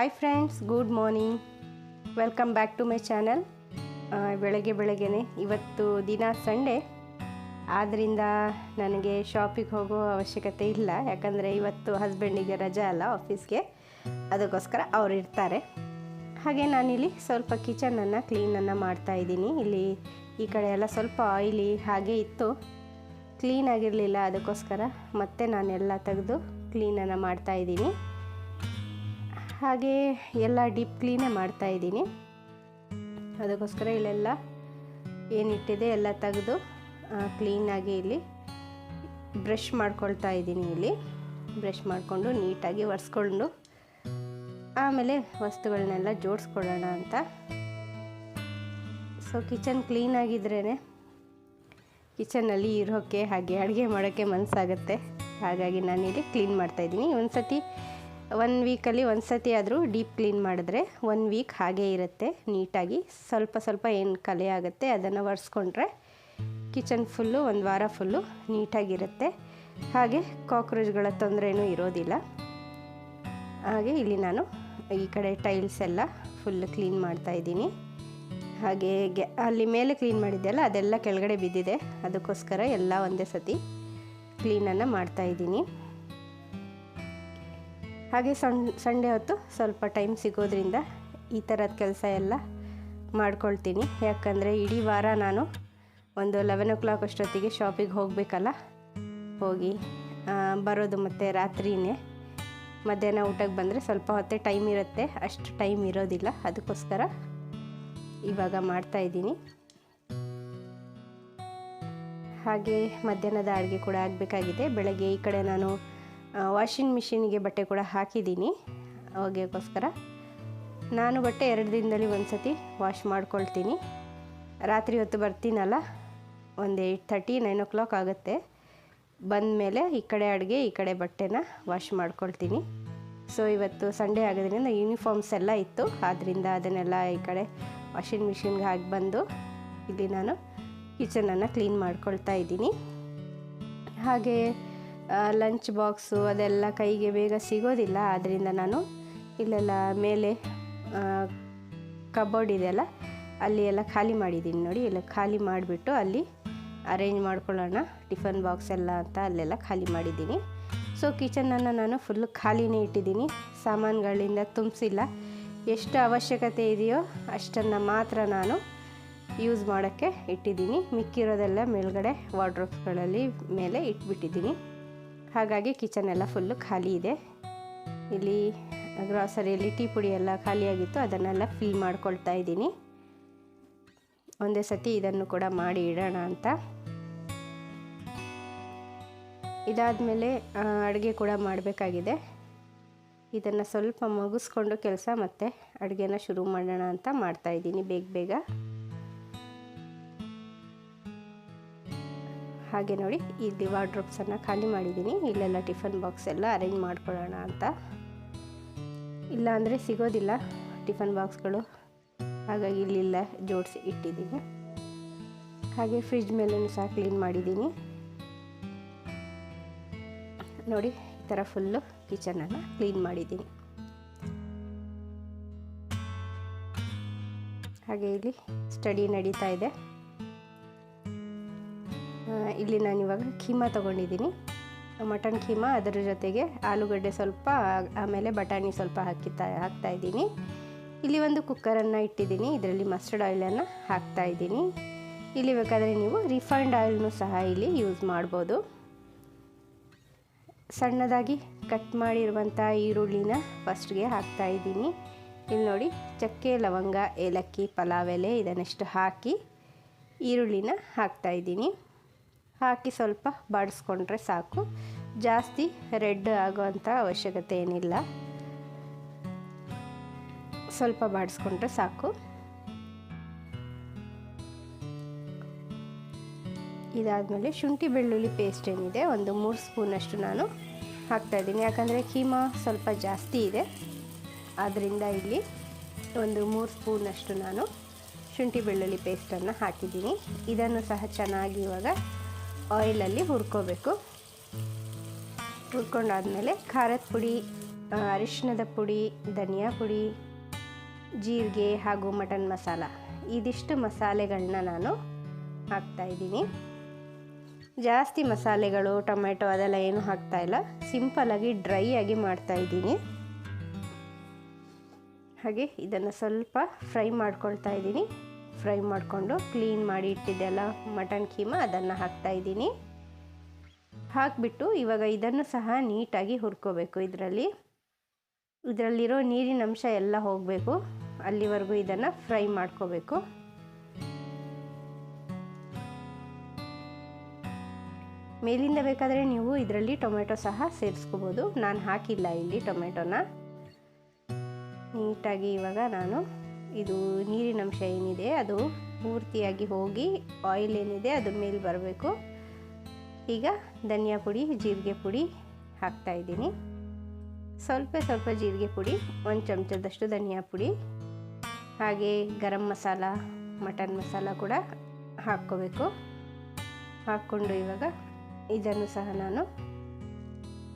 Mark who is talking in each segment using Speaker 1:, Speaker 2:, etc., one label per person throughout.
Speaker 1: Hi friends good morning welcome back to my channel ಬೆಳಗ್ಗೆ ಬೆಳಗ್ಗೆನೆ ಇವತ್ತು ದಿನ ಸಂಡೇ. ಆದ್ದರಿಂದ ನನಗೆ ಶಾಪಿಗೆ ಹೋಗೋ ಅವಶ್ಯಕತೆ ಇಲ್ಲ. ಯಾಕಂದರೆ ಇವತ್ತು ಹಸ್ಬೆಂಡಿಗೆ ರಜೆ ಅಲ್ಲ ಆಫೀಸ್ಗೆ ಅದಕ್ಕೋಸ್ಕರ ಅವ್ರು ಇರ್ತಾರೆ. ಹಾಗೆ ನಾನಿಲ್ಲಿ ಸ್ವಲ್ಪ ಕಿಚನನ್ನು ಕ್ಲೀನನ್ನು ಮಾಡ್ತಾ ಇದ್ದೀನಿ. ಇಲ್ಲಿ ಈ ಕಡೆ ಎಲ್ಲ ಸ್ವಲ್ಪ ಆಯಿಲಿ ಹಾಗೆ ಇತ್ತು. ಕ್ಲೀನಾಗಿರಲಿಲ್ಲ ಅದಕ್ಕೋಸ್ಕರ ಮತ್ತೆ ನಾನೆಲ್ಲ ತೆಗೆದು ಕ್ಲೀನನ್ನು ಮಾಡ್ತಾ ಇದ್ದೀನಿ. ಹಾಗೆ ಎಲ್ಲ ಡೀಪ್ ಕ್ಲೀನೇ ಮಾಡ್ತಾ ಇದ್ದೀನಿ. ಅದಕ್ಕೋಸ್ಕರ ಇಲ್ಲೆಲ್ಲ ಏನಿಟ್ಟಿದೆ ಎಲ್ಲ ತೆಗೆದು ಕ್ಲೀನಾಗಿ ಇಲ್ಲಿ ಬ್ರಷ್ ಮಾಡ್ಕೊಳ್ತಾ ಇದ್ದೀನಿ ಇಲ್ಲಿ. ಬ್ರಷ್ ಮಾಡಿಕೊಂಡು ನೀಟಾಗಿ ಒರೆಸ್ಕೊಂಡು ಆಮೇಲೆ ವಸ್ತುಗಳನ್ನೆಲ್ಲ ಜೋಡಿಸ್ಕೊಳ್ಳೋಣ ಅಂತ. ಸೊ ಕಿಚನ್ ಕ್ಲೀನಾಗಿದ್ರೇ ಕಿಚನಲ್ಲಿ ಇರೋಕ್ಕೆ ಹಾಗೆ ಅಡುಗೆ ಮಾಡೋಕ್ಕೆ ಮನಸ್ಸಾಗುತ್ತೆ. ಹಾಗಾಗಿ ನಾನಿಲ್ಲಿ ಕ್ಲೀನ್ ಮಾಡ್ತಾಯಿದ್ದೀನಿ ಒಂದು ಸತಿ ಒನ್ ವೀಕಲ್ಲಿ ಒಂದು ಸತಿ ಆದರೂ ಡೀಪ್ ಕ್ಲೀನ್ ಮಾಡಿದ್ರೆ ಒನ್ ವೀಕ್ ಹಾಗೇ ಇರುತ್ತೆ, ನೀಟಾಗಿ. ಸ್ವಲ್ಪ ಸ್ವಲ್ಪ ಏನು ಕಲೆ ಆಗುತ್ತೆ ಅದನ್ನು ಒರೆಸ್ಕೊಂಡ್ರೆ ಕಿಚನ್ ಫುಲ್ಲು ಒಂದು ವಾರ ಫುಲ್ಲು ನೀಟಾಗಿರುತ್ತೆ. ಹಾಗೆ ಕಾಕ್ರೋಚ್ಗಳ ತೊಂದರೆನೂ ಇರೋದಿಲ್ಲ. ಹಾಗೆ ಇಲ್ಲಿ ನಾನು ಈ ಕಡೆ ಟೈಲ್ಸ್ ಎಲ್ಲ ಫುಲ್ ಕ್ಲೀನ್ ಮಾಡ್ತಾ ಇದ್ದೀನಿ. ಹಾಗೆ ಗೆ, ಅಲ್ಲಿ ಮೇಲೆ ಕ್ಲೀನ್ ಮಾಡಿದ್ದೆಲ್ಲ ಅದೆಲ್ಲ ಕೆಳಗಡೆ ಬಿದ್ದಿದೆ. ಅದಕ್ಕೋಸ್ಕರ ಎಲ್ಲ ಒಂದೇ ಸತಿ ಕ್ಲೀನನ್ನು ಮಾಡ್ತಾ ಇದ್ದೀನಿ. ಹಾಗೆ ಸಣ್ ಸಂಡೇ ಹೊತ್ತು ಸ್ವಲ್ಪ ಟೈಮ್ ಸಿಗೋದ್ರಿಂದ ಈ ಥರದ ಕೆಲಸ ಎಲ್ಲ ಮಾಡ್ಕೊಳ್ತೀನಿ. ಯಾಕಂದರೆ ಇಡೀ ವಾರ ನಾನು ಒಂದು ಲೆವೆನ್ ಓ ಕ್ಲಾಕ್ ಅಷ್ಟೊತ್ತಿಗೆ ಶಾಪಿಗೆ ಹೋಗಬೇಕಲ್ಲ? ಹೋಗಿ ಬರೋದು ಮತ್ತು ರಾತ್ರಿನೇ. ಮಧ್ಯಾಹ್ನ ಊಟಕ್ಕೆ ಬಂದರೆ ಸ್ವಲ್ಪ ಹೊತ್ತೇ ಟೈಮ್ ಇರುತ್ತೆ. ಅಷ್ಟು ಟೈಮ್ ಇರೋದಿಲ್ಲ. ಅದಕ್ಕೋಸ್ಕರ ಇವಾಗ ಮಾಡ್ತಾಯಿದ್ದೀನಿ ಹಾಗೆ ಮಧ್ಯಾಹ್ನದ ಅಡುಗೆ ಕೂಡ ಆಗಬೇಕಾಗಿದೆ. ಬೆಳಗ್ಗೆ ಈ ಕಡೆ ನಾನು ವಾಷಿಂಗ್ ಮಿಷಿನ್ಗೆ ಬಟ್ಟೆ ಕೂಡ ಹಾಕಿದ್ದೀನಿ. ಒಗೆಯೋಕ್ಕೋಸ್ಕರ ನಾನು ಬಟ್ಟೆ ಎರಡು ದಿನದಲ್ಲಿ ಒಂದು ಸತಿ ವಾಶ್ ಮಾಡ್ಕೊಳ್ತೀನಿ. ರಾತ್ರಿ ಹೊತ್ತು ಬರ್ತೀನಲ್ಲ, ಒಂದು eight thirty nine o'clock ಆಗುತ್ತೆ. ಬಂದ ಮೇಲೆ ಈ ಕಡೆ ಅಡುಗೆ, ಈ ಕಡೆ ಬಟ್ಟೆನ ವಾಶ್ ಮಾಡ್ಕೊಳ್ತೀನಿ. ಸೊ ಇವತ್ತು ಸಂಡೇ ಆಗೋದ್ರಿಂದ ಯೂನಿಫಾರ್ಮ್ಸ್ ಎಲ್ಲ ಇತ್ತು. ಆದ್ದರಿಂದ ಅದನ್ನೆಲ್ಲ ಈ ಕಡೆ ವಾಷಿಂಗ್ ಮಿಷಿನ್ಗೆ ಹಾಕಿ ಬಂದು ಇಲ್ಲಿ ನಾನು ಕಿಚನನ್ನು ಕ್ಲೀನ್ ಮಾಡ್ಕೊಳ್ತಾ ಇದ್ದೀನಿ. ಹಾಗೆ ಲಂಚ್ ಬಾಕ್ಸು ಅದೆಲ್ಲ ಕೈಗೆ ಬೇಗ ಸಿಗೋದಿಲ್ಲ ಆದ್ದರಿಂದ ನಾನು ಇಲ್ಲೆಲ್ಲ ಮೇಲೆ ಕಬೋರ್ಡ್ ಇದೆಯಲ್ಲ ಅಲ್ಲಿ ಎಲ್ಲ ಖಾಲಿ ಮಾಡಿದ್ದೀನಿ ನೋಡಿ, ಎಲ್ಲ ಖಾಲಿ ಮಾಡಿಬಿಟ್ಟು ಅಲ್ಲಿ ಅರೇಂಜ್ ಮಾಡ್ಕೊಳ್ಳೋಣ ಟಿಫನ್ ಬಾಕ್ಸ್ ಎಲ್ಲ ಅಂತ ಅಲ್ಲೆಲ್ಲ ಖಾಲಿ ಮಾಡಿದ್ದೀನಿ. ಸೊ ಕಿಚನನ್ನು ನಾನು ಫುಲ್ಲು ಖಾಲಿನೇ ಇಟ್ಟಿದ್ದೀನಿ, ಸಾಮಾನುಗಳಿಂದ ತುಂಬಿಸಿಲ್ಲ. ಎಷ್ಟು ಅವಶ್ಯಕತೆ ಇದೆಯೋ ಅಷ್ಟನ್ನು ಮಾತ್ರ ನಾನು ಯೂಸ್ ಮಾಡೋಕ್ಕೆ ಇಟ್ಟಿದ್ದೀನಿ. ಮಿಕ್ಕಿರೋದೆಲ್ಲ ಮೇಲ್ಗಡೆ ವಾರ್ಡ್ರೋಬ್ಸ್ಗಳಲ್ಲಿ ಮೇಲೆ ಇಟ್ಬಿಟ್ಟಿದ್ದೀನಿ. ಹಾಗಾಗಿ ಕಿಚನ್ ಎಲ್ಲ ಫುಲ್ಲು ಖಾಲಿ ಇದೆ. ಇಲ್ಲಿ ಗ್ರಾಸರಿಯಲ್ಲಿ ಟೀ ಪುಡಿ ಎಲ್ಲ ಖಾಲಿಯಾಗಿತ್ತು, ಅದನ್ನೆಲ್ಲ ಫಿಲ್ ಮಾಡ್ಕೊಳ್ತಾ ಇದ್ದೀನಿ. ಒಂದೇ ಸತಿ ಇದನ್ನು ಕೂಡ ಮಾಡಿ ಇಡೋಣ ಅಂತ. ಇದಾದಮೇಲೆ ಅಡುಗೆ ಕೂಡ ಮಾಡಬೇಕಾಗಿದೆ. ಇದನ್ನು ಸ್ವಲ್ಪ ಮುಗಿಸ್ಕೊಂಡು ಕೆಲಸ ಮತ್ತೆ ಅಡುಗೆನ ಶುರು ಮಾಡೋಣ ಅಂತ ಮಾಡ್ತಾಯಿದ್ದೀನಿ ಬೇಗ ಬೇಗ. ಹಾಗೆ ನೋಡಿ ಇಲ್ಲಿ ವಾರ್ಡ್ರೋಬ್ಸನ್ನು ಖಾಲಿ ಮಾಡಿದ್ದೀನಿ. ಇಲ್ಲೆಲ್ಲ ಟಿಫನ್ ಬಾಕ್ಸ್ ಎಲ್ಲ ಅರೇಂಜ್ ಮಾಡ್ಕೊಳ್ಳೋಣ ಅಂತ. ಇಲ್ಲ ಅಂದರೆ ಸಿಗೋದಿಲ್ಲ ಟಿಫನ್ ಬಾಕ್ಸ್ಗಳು. ಹಾಗಾಗಿ ಇಲ್ಲಿಲ್ಲ ಜೋಡಿಸಿ ಇಟ್ಟಿದ್ದೀನಿ. ಹಾಗೆ ಫ್ರಿಜ್ ಮೇಲೂ ಸಹ ಕ್ಲೀನ್ ಮಾಡಿದ್ದೀನಿ. ನೋಡಿ, ಈ ಥರ ಫುಲ್ಲು ಕಿಚನನ್ನು ಕ್ಲೀನ್ ಮಾಡಿದ್ದೀನಿ. ಹಾಗೆ ಇಲ್ಲಿ ಸ್ಟಡಿ ನಡೀತಾ ಇದೆ. ಇಲ್ಲಿ ನಾನು ಇವಾಗ ಕೀಮಾ ತೊಗೊಂಡಿದ್ದೀನಿ ಮಟನ್ ಖೀಮ ಅದರ ಜೊತೆಗೆ ಆಲೂಗಡ್ಡೆ ಸ್ವಲ್ಪ, ಆಮೇಲೆ ಬಟಾಣಿ ಸ್ವಲ್ಪ ಹಾಕಿತಾ, ಹಾಕ್ತಾ ಇದ್ದೀನಿ. ಇಲ್ಲಿ ಒಂದು ಕುಕ್ಕರನ್ನು ಇಟ್ಟಿದ್ದೀನಿ ಇದರಲ್ಲಿ ಮಸ್ಟರ್ಡ್ ಆಯಿಲನ್ನು ಹಾಕ್ತಾ ಇದ್ದೀನಿ. ಇಲ್ಲಿ ಬೇಕಾದರೆ ನೀವು ರಿಫೈನ್ಡ್ ಆಯಿಲ್ನೂ ಸಹ ಇಲ್ಲಿ ಯೂಸ್ ಮಾಡ್ಬೋದು. ಸಣ್ಣದಾಗಿ ಕಟ್ ಮಾಡಿರುವಂಥ ಈರುಳ್ಳಿನ ಫಸ್ಟ್ಗೆ ಹಾಕ್ತಾ ಇದ್ದೀನಿ. ಇಲ್ಲಿ ನೋಡಿ ಚಕ್ಕೆ, ಲವಂಗ, ಏಲಕ್ಕಿ, ಪಲಾವ್ ಎಲೆ ಇದನ್ನೆಷ್ಟು ಹಾಕಿ ಈರುಳ್ಳಿನ ಹಾಕ್ತಾ ಇದ್ದೀನಿ. ಹಾಕಿ ಸ್ವಲ್ಪ ಬಾಡಿಸ್ಕೊಂಡ್ರೆ ಸಾಕು. ಜಾಸ್ತಿ ರೆಡ್ ಆಗೋವಂಥ ಅವಶ್ಯಕತೆ ಏನಿಲ್ಲ. ಸ್ವಲ್ಪ ಬಾಡಿಸ್ಕೊಂಡ್ರೆ ಸಾಕು. ಇದಾದಮೇಲೆ ಶುಂಠಿ ಬೆಳ್ಳುಳ್ಳಿ ಪೇಸ್ಟ್ ಏನಿದೆ, ಒಂದು ಮೂರು ಸ್ಪೂನಷ್ಟು ನಾನು ಹಾಕ್ತಾಯಿದ್ದೀನಿ ಯಾಕಂದರೆ ಕೀಮಾ ಸ್ವಲ್ಪ ಜಾಸ್ತಿ ಇದೆ. ಆದ್ದರಿಂದ ಇಲ್ಲಿ ಒಂದು ಮೂರು ಸ್ಪೂನಷ್ಟು ನಾನು ಶುಂಠಿ ಬೆಳ್ಳುಳ್ಳಿ ಪೇಸ್ಟನ್ನು ಹಾಕಿದ್ದೀನಿ. ಇದನ್ನು ಸಹ ಚೆನ್ನಾಗಿ ಇವಾಗ ಆಯಿಲಲ್ಲಿ ಹುರ್ಕೋಬೇಕು. ಹುರ್ಕೊಂಡಾದಮೇಲೆ ಖಾರದ ಪುಡಿ ಅರಿಶಿನದ ಪುಡಿ, ಧನಿಯಾ ಪುಡಿ, ಜೀರಿಗೆ ಹಾಗೂ ಮಟನ್ ಮಸಾಲ. ಇದಿಷ್ಟು ಮಸಾಲೆಗಳನ್ನ ನಾನು ಹಾಕ್ತಾಯಿದ್ದೀನಿ ಜಾಸ್ತಿ ಮಸಾಲೆಗಳು ಟೊಮೆಟೊ ಅದೆಲ್ಲ ಏನು ಹಾಕ್ತಾಯಿಲ್ಲ ಸಿಂಪಲಾಗಿ ಡ್ರೈ ಆಗಿ ಮಾಡ್ತಾಯಿದ್ದೀನಿ ಹಾಗೆ ಇದನ್ನು ಸ್ವಲ್ಪ ಫ್ರೈ ಮಾಡ್ಕೊಳ್ತಾ ಇದ್ದೀನಿ. ಫ್ರೈ ಮಾಡಿಕೊಂಡು ಕ್ಲೀನ್ ಮಾಡಿ ಇಟ್ಟಿದ್ದೆಲ್ಲ ಮಟನ್ ಕೀಮಾ, ಅದನ್ನು ಹಾಕ್ತಾಯಿದ್ದೀನಿ ಹಾಕಿಬಿಟ್ಟು ಇವಾಗ ಇದನ್ನು ಸಹ ನೀಟಾಗಿ ಹುರ್ಕೋಬೇಕು ಇದರಲ್ಲಿ. ಇದರಲ್ಲಿರೋ ನೀರಿನ ಅಂಶ ಎಲ್ಲ ಹೋಗಬೇಕು. ಅಲ್ಲಿವರೆಗೂ ಇದನ್ನು ಫ್ರೈ ಮಾಡ್ಕೋಬೇಕು. ಮೇಲಿಂದ ಬೇಕಾದರೆ ನೀವು ಇದರಲ್ಲಿ ಟೊಮೆಟೊ ಸಹ ಸೇರಿಸ್ಕೋಬೋದು. ನಾನು ಹಾಕಿಲ್ಲ ಇಲ್ಲಿ ಟೊಮೆಟೊನ. ನೀಟಾಗಿ ಇವಾಗ ನಾನು ಇದು ನೀರಿನ ಅಂಶ ಏನಿದೆ, ಅದು ಪೂರ್ತಿಯಾಗಿ ಹೋಗಿ ಆಯಿಲ್ ಏನಿದೆ ಅದ್ರ ಮೇಲೆ ಬರಬೇಕು. ಈಗ ಧನಿಯಾ ಪುಡಿ, ಜೀರಿಗೆ ಪುಡಿ ಹಾಕ್ತಾಯಿದ್ದೀನಿ ಸ್ವಲ್ಪ ಸ್ವಲ್ಪ ಜೀರಿಗೆ ಪುಡಿ, ಒಂದು ಚಮಚದಷ್ಟು ಧನಿಯಾ ಪುಡಿ, ಹಾಗೆ ಗರಂ ಮಸಾಲ, ಮಟನ್ ಮಸಾಲ ಕೂಡ ಹಾಕ್ಕೋಬೇಕು. ಹಾಕ್ಕೊಂಡು ಇವಾಗ ಇದನ್ನು ಸಹ ನಾನು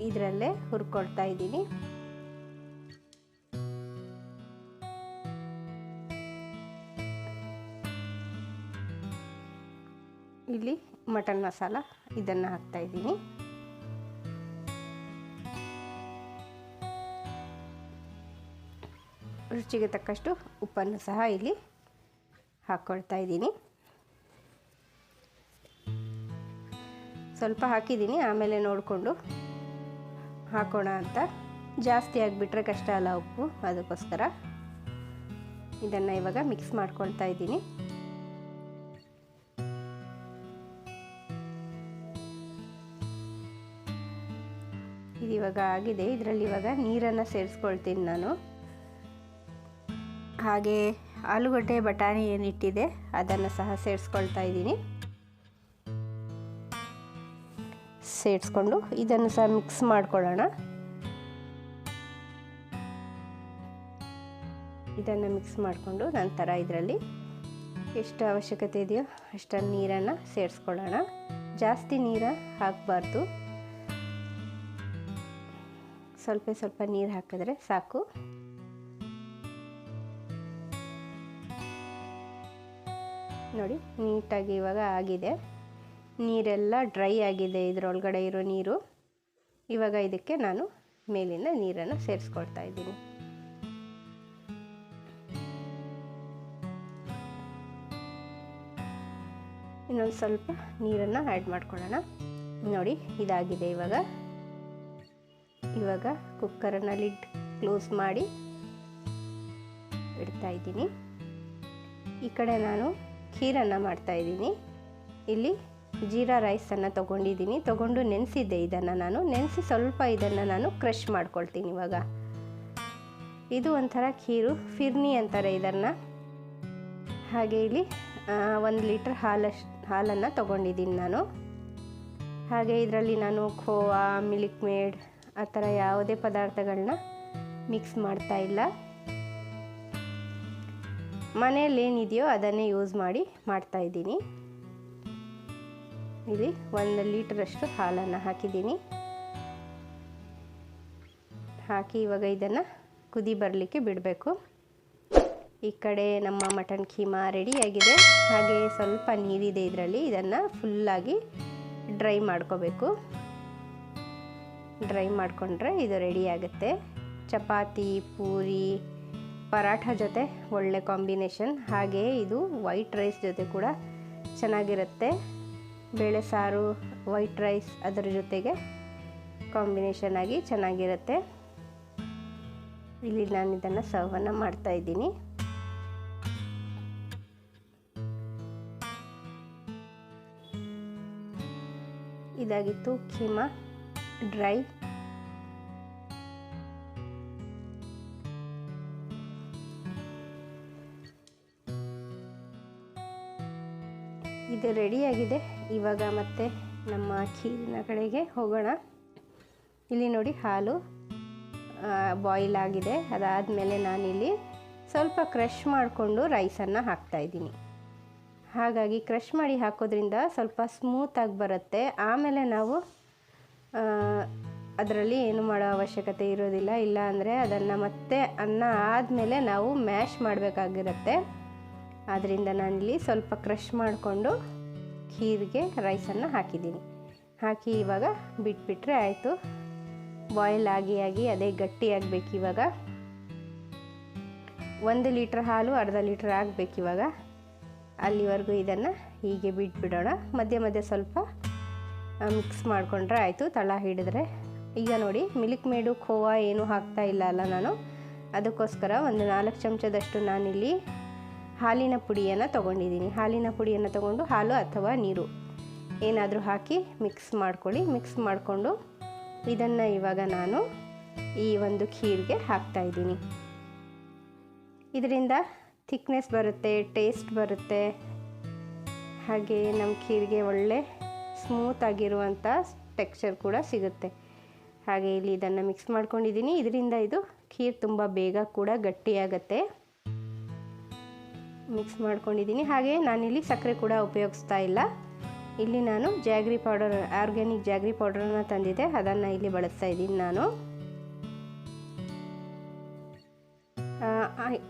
Speaker 1: ಇದರಲ್ಲೇ ಹುರ್ಕೊಳ್ತಾ ಇದ್ದೀನಿ. ಇಲ್ಲಿ ಮಟನ್ ಮಸಾಲ ಇದನ್ನು ಹಾಕ್ತಾ ಇದ್ದೀನಿ. ರುಚಿಗೆ ತಕ್ಕಷ್ಟು ಉಪ್ಪನ್ನು ಸಹ ಇಲ್ಲಿ ಹಾಕ್ಕೊಳ್ತಾ ಇದ್ದೀನಿ. ಸ್ವಲ್ಪ ಹಾಕಿದ್ದೀನಿ, ಆಮೇಲೆ ನೋಡಿಕೊಂಡು ಹಾಕೋಣ ಅಂತ. ಜಾಸ್ತಿ ಆಗಿಬಿಟ್ರೆ ಕಷ್ಟ ಅಲ್ಲ ಉಪ್ಪು, ಅದಕ್ಕೋಸ್ಕರ. ಇದನ್ನು ಇವಾಗ ಮಿಕ್ಸ್ ಮಾಡ್ಕೊಳ್ತಾ ಇದ್ದೀನಿ. ಇವಾಗ ಆಗಿದೆ. ಇದರಲ್ಲಿ ಇವಾಗ ನೀರನ್ನು ಸೇರಿಸ್ಕೊಳ್ತೀನಿ ನಾನು. ಹಾಗೆ ಆಲೂಗಡ್ಡೆ, ಬಟಾಣಿ ಏನಿಟ್ಟಿದೆ, ಅದನ್ನು ಸಹ ಸೇರಿಸ್ಕೊಳ್ತಾ ಇದ್ದೀನಿ. ಸೇರಿಸ್ಕೊಂಡು ಇದನ್ನು ಸಹ ಮಿಕ್ಸ್ ಮಾಡ್ಕೊಳ್ಳೋಣ. ಇದನ್ನು ಮಿಕ್ಸ್ ಮಾಡಿಕೊಂಡು ನಂತರ ಇದರಲ್ಲಿ ಎಷ್ಟು ಅವಶ್ಯಕತೆ ಇದೆಯೋ ಅಷ್ಟನ್ನು ನೀರನ್ನು ಸೇರಿಸ್ಕೊಳ್ಳೋಣ. ಜಾಸ್ತಿ ನೀರು ಹಾಕಬಾರ್ದು. ಸ್ವಲ್ಪ ಸ್ವಲ್ಪ ನೀರು ಹಾಕಿದ್ರೆ ಸಾಕು. ನೋಡಿ, ನೀಟಾಗಿ ಇವಾಗ ಆಗಿದೆ. ನೀರೆಲ್ಲ ಡ್ರೈ ಆಗಿದೆ ಇದರೊಳಗಡೆ ಇರೋ ನೀರು. ಇವಾಗ ಇದಕ್ಕೆ ನಾನು ಮೇಲಿನ ನೀರನ್ನು ಸೇರಿಸ್ಕೊಳ್ತಾ ಇದ್ದೀನಿ. ಇನ್ನೊಂದು ಸ್ವಲ್ಪ ನೀರನ್ನು ಆ್ಯಡ್ ಮಾಡ್ಕೊಳ್ಳೋಣ. ನೋಡಿ, ಇದಾಗಿದೆ ಇವಾಗ. ಇವಾಗ ಕುಕ್ಕರನ್ನು ಲಿಡ್ ಕ್ಲೋಸ್ ಮಾಡಿ ಇಡ್ತಾ ಇದ್ದೀನಿ. ಈ ಕಡೆ ನಾನು ಖೀರನ್ನು ಮಾಡ್ತಾಯಿದ್ದೀನಿ ಇಲ್ಲಿ ಜೀರಾ ರೈಸನ್ನು ತೊಗೊಂಡಿದ್ದೀನಿ. ತೊಗೊಂಡು ನೆನೆಸಿದ್ದೆ ಇದನ್ನು ನಾನು. ನೆನೆಸಿ ಸ್ವಲ್ಪ ಇದನ್ನು ನಾನು ಕ್ರಷ್ ಮಾಡ್ಕೊಳ್ತೀನಿ ಇವಾಗ. ಇದು ಒಂಥರ ಖೀರು, ಫಿರ್ನಿ ಅಂತಾರೆ ಇದನ್ನು. ಹಾಗೆ ಇಲ್ಲಿ ಒಂದು ಲೀಟ್ರ್ ಹಾಲಷ್ಟು, ಹಾಲನ್ನು ತೊಗೊಂಡಿದ್ದೀನಿ ನಾನು. ಹಾಗೆ ಇದರಲ್ಲಿ ನಾನು ಖೋವಾ ಮಿಲ್ಕ್ ಮೇಡ್ ಆ ಥರ ಯಾವುದೇ ಪದಾರ್ಥಗಳನ್ನ ಮಿಕ್ಸ್ ಮಾಡ್ತಾ ಇಲ್ಲ. ಮನೆಯಲ್ಲಿ ಏನಿದೆಯೋ ಅದನ್ನೇ ಯೂಸ್ ಮಾಡಿ ಮಾಡ್ತಾಯಿದ್ದೀನಿ ಇಲ್ಲಿ ಒಂದು ಲೀಟ್ರಷ್ಟು ಹಾಲನ್ನು ಹಾಕಿದ್ದೀನಿ. ಹಾಕಿ ಇವಾಗ ಇದನ್ನು ಕುದಿ ಬರಲಿಕ್ಕೆ ಬಿಡಬೇಕು. ಈ ಕಡೆ ನಮ್ಮ ಮಟನ್ ಕೀಮಾ ರೆಡಿಯಾಗಿದೆ ಹಾಗೆ ಸ್ವಲ್ಪ ನೀರಿದೆ ಇದರಲ್ಲಿ, ಇದನ್ನು ಫುಲ್ಲಾಗಿ ಡ್ರೈ ಮಾಡ್ಕೋಬೇಕು. ಡ್ರೈ ಮಾಡಿಕೊಂಡ್ರೆ ಇದು ರೆಡಿ ಆಗುತ್ತೆ. ಚಪಾತಿ, ಪೂರಿ, ಪರಾಠ ಜೊತೆ ಒಳ್ಳೆ ಕಾಂಬಿನೇಷನ್. ಹಾಗೆಯೇ ಇದು ವೈಟ್ ರೈಸ್ ಜೊತೆ ಕೂಡ ಚೆನ್ನಾಗಿರುತ್ತೆ. ಬೇಳೆ ಸಾರು, ವೈಟ್ ರೈಸ್ ಅದರ ಜೊತೆಗೆ ಕಾಂಬಿನೇಷನ್ ಆಗಿ ಚೆನ್ನಾಗಿರುತ್ತೆ. ಇಲ್ಲಿ ನಾನು ಇದನ್ನು ಸರ್ವನ್ನು ಮಾಡ್ತಾ ಇದ್ದೀನಿ. ಇದಾಗಿತ್ತು ಖೀಮಾ. ಡ್ರೈ ಇದು ರೆಡಿಯಾಗಿದೆ ಇವಾಗ ಮತ್ತೆ ನಮ್ಮ ಖೀರಿನ ಕಡೆಗೆ ಹೋಗೋಣ. ಇಲ್ಲಿ ನೋಡಿ ಹಾಲು ಬಾಯ್ಲ್ ಆಗಿದೆ. ಅದಾದಮೇಲೆ ನಾನಿಲ್ಲಿ ಸ್ವಲ್ಪ ಕ್ರಷ್ ಮಾಡಿಕೊಂಡು ರೈಸನ್ನು ಹಾಕ್ತಾಯಿದ್ದೀನಿ ಹಾಗಾಗಿ ಕ್ರಷ್ ಮಾಡಿ ಹಾಕೋದ್ರಿಂದ ಸ್ವಲ್ಪ ಸ್ಮೂತಾಗಿ ಬರುತ್ತೆ. ಆಮೇಲೆ ನಾವು ಅದರಲ್ಲಿ ಏನು ಮಾಡೋ ಅವಶ್ಯಕತೆ ಇರೋದಿಲ್ಲ. ಇಲ್ಲ ಅಂದರೆ ಅದನ್ನು ಮತ್ತೆ ಅನ್ನ ಆದಮೇಲೆ ನಾವು ಮ್ಯಾಶ್ ಮಾಡಬೇಕಾಗಿರುತ್ತೆ. ಆದ್ದರಿಂದ ನಾನಿಲ್ಲಿ ಸ್ವಲ್ಪ ಕ್ರಷ್ ಮಾಡಿಕೊಂಡು ಖೀರಿಗೆ ರೈಸನ್ನು ಹಾಕಿದ್ದೀನಿ. ಹಾಕಿ ಇವಾಗ ಬಿಟ್ಬಿಟ್ರೆ ಆಯಿತು. ಬಾಯ್ಲ್ ಆಗಿ ಆಗಿ ಅದೇ ಗಟ್ಟಿಯಾಗಬೇಕು ಇವಾಗ. ಒಂದು ಲೀಟ್ರ್ ಹಾಲು, ಅರ್ಧ ಲೀಟ್ರ್ ಆಗಬೇಕು ಇವಾಗ. ಅಲ್ಲಿವರೆಗೂ ಇದನ್ನು ಹೀಗೆ ಬಿಟ್ಬಿಡೋಣ. ಮಧ್ಯೆ ಮಧ್ಯೆ ಸ್ವಲ್ಪ ಮಿಕ್ಸ್ ಮಾಡಿಕೊಂಡ್ರೆ ಆಯಿತು, ತಳ ಹಿಡಿದ್ರೆ. ಈಗ ನೋಡಿ, ಮಿಲ್ಕ್ ಮೇಡು ಖೋವಾ ಏನು ಹಾಕ್ತಾ ಇಲ್ಲ ಅಲ್ಲ ನಾನು. ಅದಕ್ಕೋಸ್ಕರ ಒಂದು ನಾಲ್ಕು ಚಮಚದಷ್ಟು ನಾನಿಲ್ಲಿ ಹಾಲಿನ ಪುಡಿಯನ್ನು ತೊಗೊಂಡಿದ್ದೀನಿ. ಹಾಲಿನ ಪುಡಿಯನ್ನು ತೊಗೊಂಡು ಹಾಲು ಅಥವಾ ನೀರು ಏನಾದರೂ ಹಾಕಿ ಮಿಕ್ಸ್ ಮಾಡ್ಕೊಳ್ಳಿ. ಮಿಕ್ಸ್ ಮಾಡಿಕೊಂಡು ಇದನ್ನು ಇವಾಗ ನಾನು ಈ ಒಂದು ಖೀರ್ಗೆ ಹಾಕ್ತಾಯಿದ್ದೀನಿ ಇದರಿಂದ ಥಿಕ್ನೆಸ್ ಬರುತ್ತೆ ಟೇಸ್ಟ್ ಬರುತ್ತೆ. ಹಾಗೆ ನಮ್ಮ ಖೀರಿಗೆ ಒಳ್ಳೆ ಸ್ಮೂತ್ ಆಗಿರುವಂಥ ಟೆಕ್ಸ್ಚರ್ ಕೂಡ ಸಿಗುತ್ತೆ. ಹಾಗೆ ಇಲ್ಲಿ ಇದನ್ನು ಮಿಕ್ಸ್ ಮಾಡ್ಕೊಂಡಿದ್ದೀನಿ. ಇದರಿಂದ ಇದು ಖೀರ್ ತುಂಬ ಬೇಗ ಕೂಡ ಗಟ್ಟಿಯಾಗತ್ತೆ. ಮಿಕ್ಸ್ ಮಾಡ್ಕೊಂಡಿದ್ದೀನಿ. ಹಾಗೆ ನಾನಿಲ್ಲಿ ಸಕ್ಕರೆ ಕೂಡ ಉಪಯೋಗಿಸ್ತಾ ಇಲ್ಲ. ಇಲ್ಲಿ ನಾನು ಜಾಗ್ರಿ ಪೌಡರ್ ಆರ್ಗ್ಯಾನಿಕ್ ಜಾಗ್ರಿ ಪೌಡರನ್ನು ತಂದಿದ್ದೆ. ಅದನ್ನು ಇಲ್ಲಿ ಬಳಸ್ತಾ ಇದ್ದೀನಿ ನಾನು.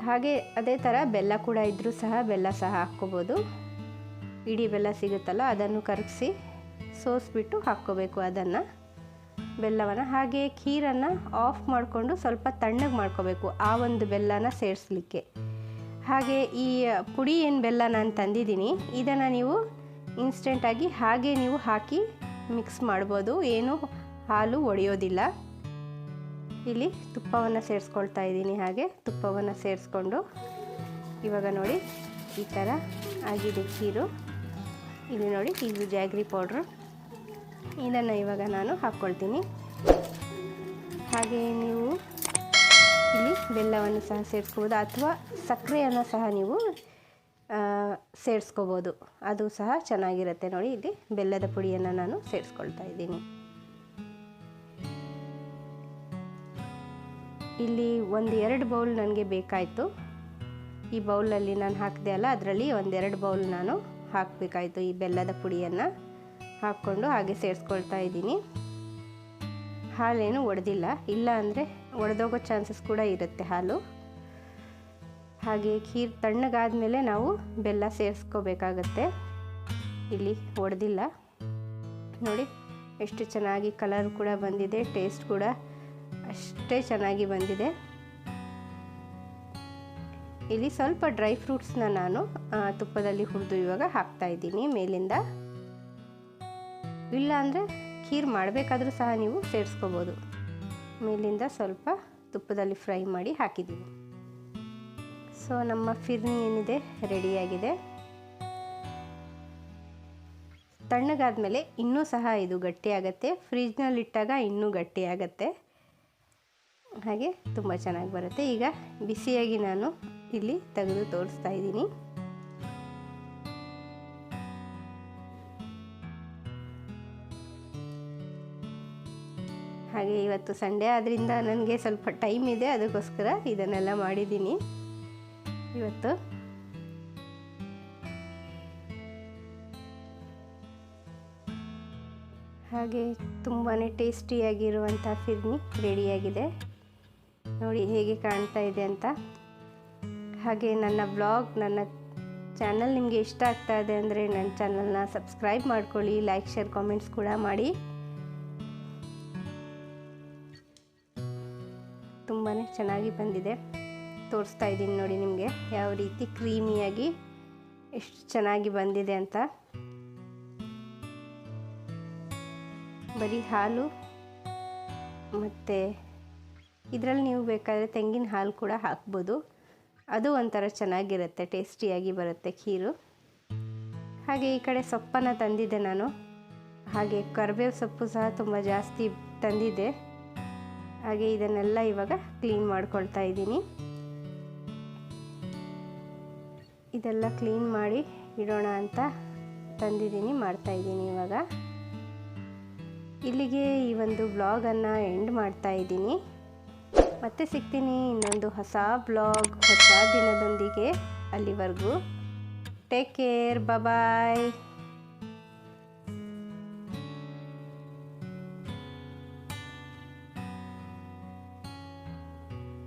Speaker 1: ಹಾಗೆ ಅದೇ ಥರ ಬೆಲ್ಲ ಕೂಡ ಇದ್ದರೂ ಸಹ ಬೆಲ್ಲ ಸಹ ಹಾಕ್ಕೋಬೋದು. ಇಡೀ ಬೆಲ್ಲ ಸಿಗುತ್ತಲ್ಲ, ಅದನ್ನು ಕರಗಿಸಿ ಸೋಸಿಬಿಟ್ಟು ಹಾಕ್ಕೋಬೇಕು ಅದನ್ನು. ಬೆಲ್ಲವನ್ನು ಹಾಗೆ ಖೀರನ್ನು ಆಫ್ ಮಾಡಿಕೊಂಡು ಸ್ವಲ್ಪ ತಣ್ಣಗೆ ಮಾಡ್ಕೋಬೇಕು ಆ ಒಂದು ಬೆಲ್ಲನ ಸೇರಿಸ್ಲಿಕ್ಕೆ. ಹಾಗೆ ಈ ಪುಡಿ ಏನು ಬೆಲ್ಲ ನಾನು ತಂದಿದ್ದೀನಿ, ಇದನ್ನು ನೀವು ಇನ್ಸ್ಟೆಂಟಾಗಿ ಹಾಗೆ ನೀವು ಹಾಕಿ ಮಿಕ್ಸ್ ಮಾಡ್ಬೋದು. ಏನು ಹಾಲು ಒಡೆಯೋದಿಲ್ಲ. ಇಲ್ಲಿ ತುಪ್ಪವನ್ನು ಸೇರಿಸ್ಕೊಳ್ತಾ ಇದ್ದೀನಿ ಹಾಗೆ ತುಪ್ಪವನ್ನು ಸೇರಿಸ್ಕೊಂಡು. ಇವಾಗ ನೋಡಿ ಈ ಥರ ಆಗಿದೆ ಖೀರು. ಇಲ್ಲಿ ನೋಡಿ ಇದು ಜಾಗ್ರಿ ಪೌಡ್ರು ಇದನ್ನು ಇವಾಗ ನಾನು ಹಾಕ್ಕೊಳ್ತೀನಿ. ಹಾಗೆಯೇ ನೀವು ಇಲ್ಲಿ ಬೆಲ್ಲವನ್ನು ಸಹ ಸೇರಿಸ್ಕೋಬೋದು, ಅಥವಾ ಸಕ್ಕರೆಯನ್ನು ಸಹ ನೀವು ಸೇರಿಸ್ಕೋಬೋದು. ಅದು ಸಹ ಚೆನ್ನಾಗಿರುತ್ತೆ ನೋಡಿ, ಇಲ್ಲಿ ಬೆಲ್ಲದ ಪುಡಿಯನ್ನು ನಾನು ಸೇರಿಸ್ಕೊಳ್ತಾ ಇದ್ದೀನಿ. ಇಲ್ಲಿ ಒಂದು ಎರಡು ಬೌಲ್ ನನಗೆ ಬೇಕಾಯಿತು. ಈ ಬೌಲಲ್ಲಿ ನಾನು ಹಾಕಿದೆ ಅಲ್ಲ, ಅದರಲ್ಲಿ ಒಂದೆರಡು ಬೌಲ್ ನಾನು ಹಾಕಬೇಕಾಯಿತು ಈ ಬೆಲ್ಲದ ಪುಡಿಯನ್ನು. ಹಾಕ್ಕೊಂಡು ಹಾಗೆ ಸೇರಿಸ್ಕೊಳ್ತಾ ಇದ್ದೀನಿ. ಹಾಲೇನು ಒಡೆದಿಲ್ಲ. ಇಲ್ಲ ಅಂದರೆ ಒಡೆದೋಗೋ ಚಾನ್ಸಸ್ ಕೂಡ ಇರುತ್ತೆ ಹಾಲು. ಹಾಗೆ ಖೀರ್ ತಣ್ಣಗಾದಮೇಲೆ ನಾವು ಬೆಲ್ಲ ಸೇರಿಸ್ಕೋಬೇಕಾಗತ್ತೆ. ಇಲ್ಲಿ ಒಡೆದಿಲ್ಲ. ನೋಡಿ, ಎಷ್ಟು ಚೆನ್ನಾಗಿ ಕಲರ್ ಕೂಡ ಬಂದಿದೆ, ಟೇಸ್ಟ್ ಕೂಡ ಅಷ್ಟೇ ಚೆನ್ನಾಗಿ ಬಂದಿದೆ. ಇಲ್ಲಿ ಸ್ವಲ್ಪ ಡ್ರೈ ಫ್ರೂಟ್ಸ್ನ ನಾನು ತುಪ್ಪದಲ್ಲಿ ಹುರಿದು ಇವಾಗ ಹಾಕ್ತಾ ಇದ್ದೀನಿ ಮೇಲಿಂದ. ಇಲ್ಲ ಅಂದರೆ ಖೀರ್ ಮಾಡಬೇಕಾದ್ರೂ ಸಹ ನೀವು ಸೇರಿಸ್ಕೋಬೋದು. ಮೇಲಿಂದ ಸ್ವಲ್ಪ ತುಪ್ಪದಲ್ಲಿ ಫ್ರೈ ಮಾಡಿ ಹಾಕಿದ್ದೀವಿ. ಸೊ, ನಮ್ಮ ಫಿರ್ನಿ ಏನಿದೆ? ರೆಡಿಯಾಗಿದೆ ತಣ್ಣಗಾದ್ಮೇಲೆ ಇನ್ನೂ ಸಹ ಇದು ಗಟ್ಟಿಯಾಗತ್ತೆ ಫ್ರಿಜ್ನಲ್ಲಿಟ್ಟಾಗ ಇನ್ನೂ ಗಟ್ಟಿಯಾಗತ್ತೆ ಹಾಗೆ ತುಂಬ ಚೆನ್ನಾಗಿ ಬರುತ್ತೆ. ಈಗ ಬಿಸಿಯಾಗಿ ನಾನು ಇಲ್ಲಿ ತೆಗೆದು ತೋರಿಸ್ತಾ ಇದ್ದೀನಿ. ಹಾಗೆ ಇವತ್ತು ಸಂಡೇ ಆದ್ದರಿಂದ ನನಗೆ ಸ್ವಲ್ಪ ಟೈಮ್ ಇದೆ, ಅದಕ್ಕೋಸ್ಕರ ಇದನ್ನೆಲ್ಲ ಮಾಡಿದ್ದೀನಿ. ಇವತ್ತು ಹಾಗೆ ತುಂಬಾ ಟೇಸ್ಟಿಯಾಗಿರುವಂಥ ಫಿರ್ನಿ ರೆಡಿಯಾಗಿದೆ. ನೋಡಿ ಹೇಗೆ ಕಾಣ್ತಾ ಇದೆ ಅಂತ. ಹಾಗೆ ನನ್ನ ಬ್ಲಾಗ್, ನನ್ನ ಚಾನಲ್ ನಿಮಗೆ ಇಷ್ಟ ಆಗ್ತಾ ಇದೆ ಅಂದರೆ ನನ್ನ ಚಾನಲ್ನ ಸಬ್ಸ್ಕ್ರೈಬ್ ಮಾಡ್ಕೊಳ್ಳಿ, ಲೈಕ್, ಶೇರ್, ಕಾಮೆಂಟ್ಸ್ ಕೂಡ ಮಾಡಿ. ಚೆನ್ನಾಗಿ ಬಂದಿದೆ. ತೋರಿಸ್ತಾ ಇದ್ದೀನಿ ನೋಡಿ ನಿಮಗೆ ಯಾವ ರೀತಿ ಕ್ರೀಮಿಯಾಗಿ ಎಷ್ಟು ಚೆನ್ನಾಗಿ ಬಂದಿದೆ ಅಂತ. ಬರೀ ಹಾಲು ಮತ್ತು ಇದರಲ್ಲಿ ನೀವು ಬೇಕಾದರೆ ತೆಂಗಿನ ಹಾಲು ಕೂಡ ಹಾಕ್ಬೋದು. ಅದು ಒಂಥರ ಚೆನ್ನಾಗಿರುತ್ತೆ, ಟೇಸ್ಟಿಯಾಗಿ ಬರುತ್ತೆ ಖೀರು. ಹಾಗೆ ಈ ಕಡೆ ಸೊಪ್ಪನ್ನು ತಂದಿದ್ದೆ ನಾನು. ಹಾಗೆ ಕರಿಬೇವು ಸೊಪ್ಪು ಸಹ ತುಂಬ ಜಾಸ್ತಿ ತಂದಿದ್ದೆ. ಹಾಗೆ ಇದನ್ನೆಲ್ಲ ಇವಾಗ ಕ್ಲೀನ್ ಮಾಡ್ಕೊಳ್ತಾ ಇದ್ದೀನಿ. ಇದೆಲ್ಲ ಕ್ಲೀನ್ ಮಾಡಿ ಇಡೋಣ ಅಂತ ತಂದಿದ್ದೀನಿ ಮಾಡ್ತಾಯಿದ್ದೀನಿ ಇವಾಗ. ಇಲ್ಲಿಗೆ ಈ ಒಂದು ಬ್ಲಾಗನ್ನು ಎಂಡ್ ಮಾಡ್ತಾ ಇದ್ದೀನಿ. ಮತ್ತೆ ಸಿಗ್ತೀನಿ ಇನ್ನೊಂದು ಹೊಸ ಬ್ಲಾಗ್ ಹೊಸ ದಿನದೊಂದಿಗೆ ಅಲ್ಲಿವರೆಗೂ. Take care bye